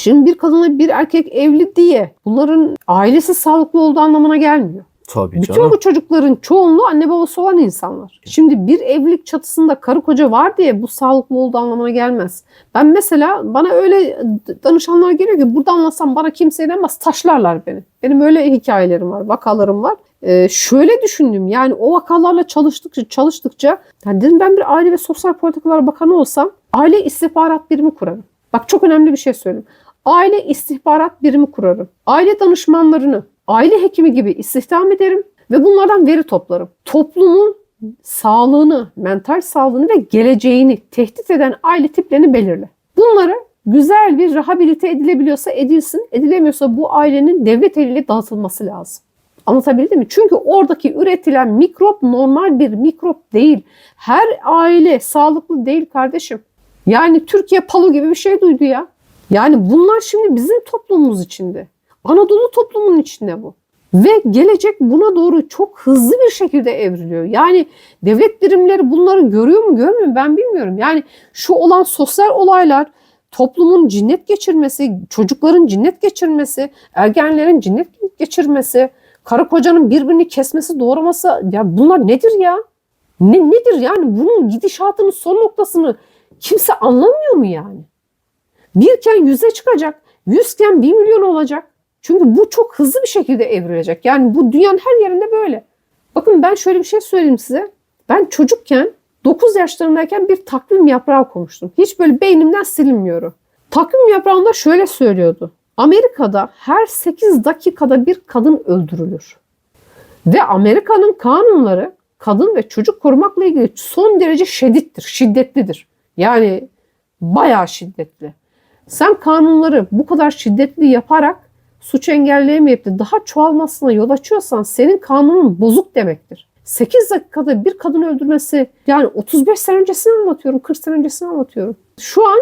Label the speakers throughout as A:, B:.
A: Şimdi bir kadınla bir erkek evli diye bunların ailesi sağlıklı olduğu anlamına gelmiyor.
B: Tabii
A: Bütün
B: canım.
A: bu çocukların çoğunluğu anne babası olan insanlar. Şimdi bir evlilik çatısında karı koca var diye bu sağlıklı olduğu anlamına gelmez. Ben mesela bana öyle danışanlar geliyor ki burada anlatsam bana kimse inanmaz taşlarlar beni. Benim öyle hikayelerim var, vakalarım var. Ee, şöyle düşündüm yani o vakalarla çalıştıkça çalıştıkça yani dedim ben bir aile ve sosyal politikalar bakanı olsam aile istihbarat birimi kurarım. Bak çok önemli bir şey söyleyeyim. Aile istihbarat birimi kurarım. Aile danışmanlarını aile hekimi gibi istihdam ederim ve bunlardan veri toplarım. Toplumun sağlığını, mental sağlığını ve geleceğini tehdit eden aile tiplerini belirle. Bunları güzel bir rehabilite edilebiliyorsa edilsin, edilemiyorsa bu ailenin devlet eliyle dağıtılması lazım. Anlatabildim mi? Çünkü oradaki üretilen mikrop normal bir mikrop değil. Her aile sağlıklı değil kardeşim. Yani Türkiye palu gibi bir şey duydu ya. Yani bunlar şimdi bizim toplumumuz içinde. Anadolu toplumunun içinde bu. Ve gelecek buna doğru çok hızlı bir şekilde evriliyor. Yani devlet birimleri bunları görüyor mu görmüyor mu ben bilmiyorum. Yani şu olan sosyal olaylar, toplumun cinnet geçirmesi, çocukların cinnet geçirmesi, ergenlerin cinnet geçirmesi, karı kocanın birbirini kesmesi, doğraması ya bunlar nedir ya? Ne, nedir yani bunun gidişatının son noktasını kimse anlamıyor mu yani? Birken yüze çıkacak, yüzken bir milyon olacak. Çünkü bu çok hızlı bir şekilde evrilecek. Yani bu dünyanın her yerinde böyle. Bakın ben şöyle bir şey söyleyeyim size. Ben çocukken 9 yaşlarındayken bir takvim yaprağı okumuştum. Hiç böyle beynimden silinmiyor. Takvim yaprağında şöyle söylüyordu. Amerika'da her 8 dakikada bir kadın öldürülür. Ve Amerika'nın kanunları kadın ve çocuk korumakla ilgili son derece şiddettir, şiddetlidir. Yani bayağı şiddetli. Sen kanunları bu kadar şiddetli yaparak suç engelleyemeyip de daha çoğalmasına yol açıyorsan senin kanunun bozuk demektir. 8 dakikada bir kadın öldürmesi yani 35 sene öncesini anlatıyorum, 40 sene öncesini anlatıyorum. Şu an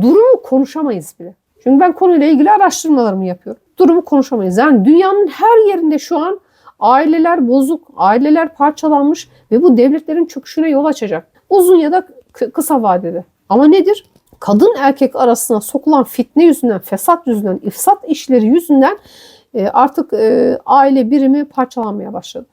A: durumu konuşamayız bile. Çünkü ben konuyla ilgili araştırmalarımı yapıyorum. Durumu konuşamayız. Yani dünyanın her yerinde şu an aileler bozuk, aileler parçalanmış ve bu devletlerin çöküşüne yol açacak. Uzun ya da kı- kısa vadede. Ama nedir? Kadın erkek arasına sokulan fitne yüzünden, fesat yüzünden, ifsat işleri yüzünden e, artık e, aile birimi parçalanmaya başladı.